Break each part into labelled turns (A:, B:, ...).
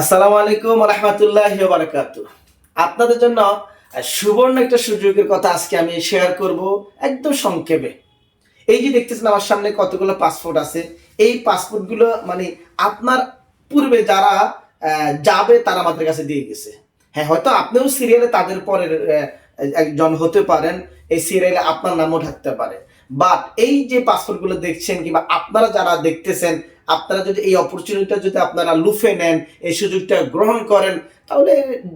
A: আসসালামু আলাইকুম রহমতুল্লাহ বারাকাত আপনাদের জন্য সুবর্ণ একটা সুযোগের কথা আজকে আমি শেয়ার করব একদম সংক্ষেপে। এই যে দেখতেছেন আমার সামনে কতগুলো পাসপোর্ট আছে। এই পাসপোর্টগুলো মানে আপনার পূর্বে যারা যাবে তারা আমাদের কাছে দিয়ে গেছে। হ্যাঁ হয়তো আপনিও সিরিয়ালে তাদের পরের একজন হতে পারেন, এই সিরিয়ালে আপনার নামও থাকতে পারে। বাট এই যে পাসপোর্টগুলো দেখছেন কিংবা আপনারা যারা দেখতেছেন, আপনারা যদি এই অপরচুনিটিটা যদি আপনারা লুফে নেন, এই সুযোগটা গ্রহণ করেন, তাহলে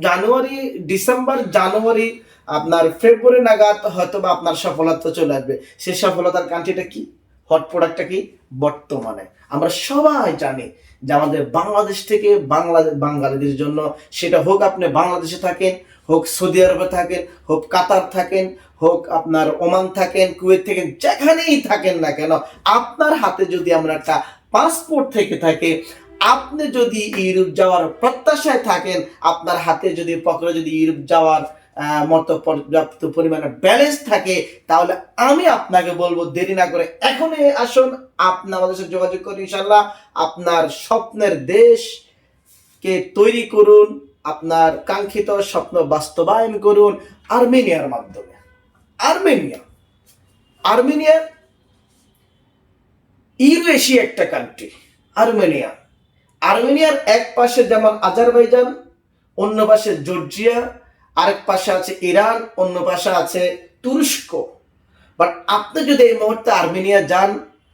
A: জানুয়ারি, ডিসেম্বর, জানুয়ারি, আপনার ফেব্রুয়ারি নাগাদ হয়তো বা আপনার সফলতা চলে আসবে। সেই সফলতার কান্ট্রিটা কি? হট প্রোডাক্টটা কি? বর্তমানে। আমরা সবাই জানি যে আমাদের বাংলাদেশ থেকে বাংলাদেশ বাঙালিদের জন্য সেটা হোক আপনি বাংলাদেশে থাকেন, হোক সৌদি আরবে থাকেন, হোক কাতার থাকেন, হোক আপনার ওমান থাকেন, কুয়েত থাকেন, যেখানেই থাকেন না কেন, আপনার হাতে যদি আমরা একটা পাসপোর্ট থেকে থাকে, আপনি যদি ইউরোপ যাওয়ার প্রত্যাশায় থাকেন, আপনার হাতে যদি পকেটে যদি ইউরোপ যাওয়ার মতো পর্যাপ্ত পরিমাণে ব্যালেন্স থাকে, তাহলে আমি আপনাকে বলব দেরি না করে এখনই আসুন, আপনি আমাদের সাথে যোগাযোগ করুন ইনশাল্লাহ আপনার স্বপ্নের দেশকে তৈরি করুন, আপনার কাঙ্ক্ষিত স্বপ্ন বাস্তবায়ন করুন আর্মেনিয়ার মাধ্যমে। আর্মেনিয়া। আর্মেনিয়া ইউরেশিয়া একটা কান্ট্রি আর্মেনিয়া। আর্মেনিয়ার এক পাশে যেমন আজারবাইজান, অন্য পাশে জর্জিয়া আরেক পাশে আছে ইরান, অন্য পাশে আছে তুরস্ক। বাট আপনি যদি এই মুহূর্তে আর্মেনিয়া যান,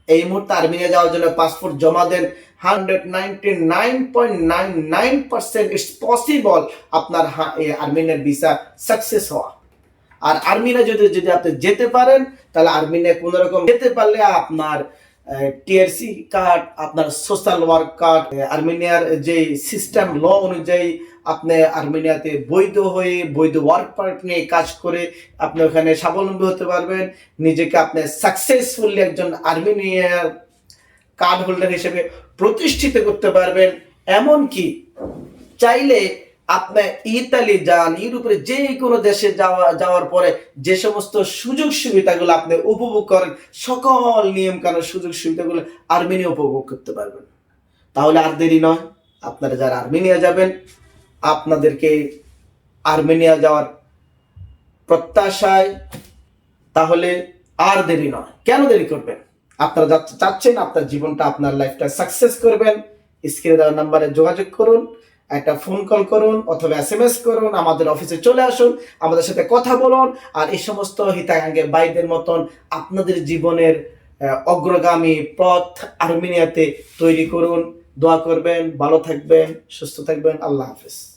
A: এই মুহূর্তে আর্মেনিয়া যাওয়ার জন্য পাসপোর্ট জমা দেন hundred ninety nine point nine nine percent it's possible আপনার আর্মেনিয়ার ভিসা সাকসেস হওয়া। আর আর্মিনা যদি যদি আপনি যেতে পারেন, তাহলে আর্মিনে কোনো রকম যেতে পারলে আপনার টিআরসি কার্ড আপনার সোশ্যাল ওয়ার্ক কার্ড আর্মেনিয়ার যে সিস্টেম ল অনুযায়ী আপনি আর্মেনিয়াতে বৈধ হয়ে বৈধ ওয়ার্ক পার্ট নিয়ে কাজ করে আপনি ওখানে স্বাবলম্বী হতে পারবেন। নিজেকে আপনি সাকসেসফুলি একজন আর্মেনিয়ার কার্ড হোল্ডার হিসেবে প্রতিষ্ঠিত করতে পারবেন। এমনকি চাইলে আপনি ইতালি যান, ইউরোপের যে কোনো দেশে যাওয়া, যাওয়ার পরে যে সমস্ত সুযোগ সুবিধাগুলো আপনি উপভোগ করেন, সকল নিয়ম কানুন সুযোগ সুবিধাগুলো আর্মেনিয়া উপভোগ করতে পারবেন। তাহলে আর দেরি নয়, আপনারা যারা আর্মেনিয়া যাবেন, আপনাদেরকে আর্মেনিয়া যাওয়ার প্রত্যাশায় তাহলে আর দেরি নয়। কেন দেরি করবেন? আপনারা যাচ্ছে চাচ্ছেন, আপনার জীবনটা, আপনার লাইফটা সাকসেস করবেন। স্ক্রিনে দেওয়া নাম্বারে যোগাযোগ করুন। একটা ফোন কল করুন অথবা এস এম এস করুন, আমাদের অফিসে চলে আসুন, আমাদের সাথে কথা বলুন, আর এই সমস্ত হিতাকাঙ্ক্ষী বাইদের মতন আপনাদের জীবনের অগ্রগামী পথ আর্মেনিয়াতে তৈরি করুন। দোয়া করবেন, ভালো থাকবেন, সুস্থ থাকবেন। আল্লাহ হাফিজ।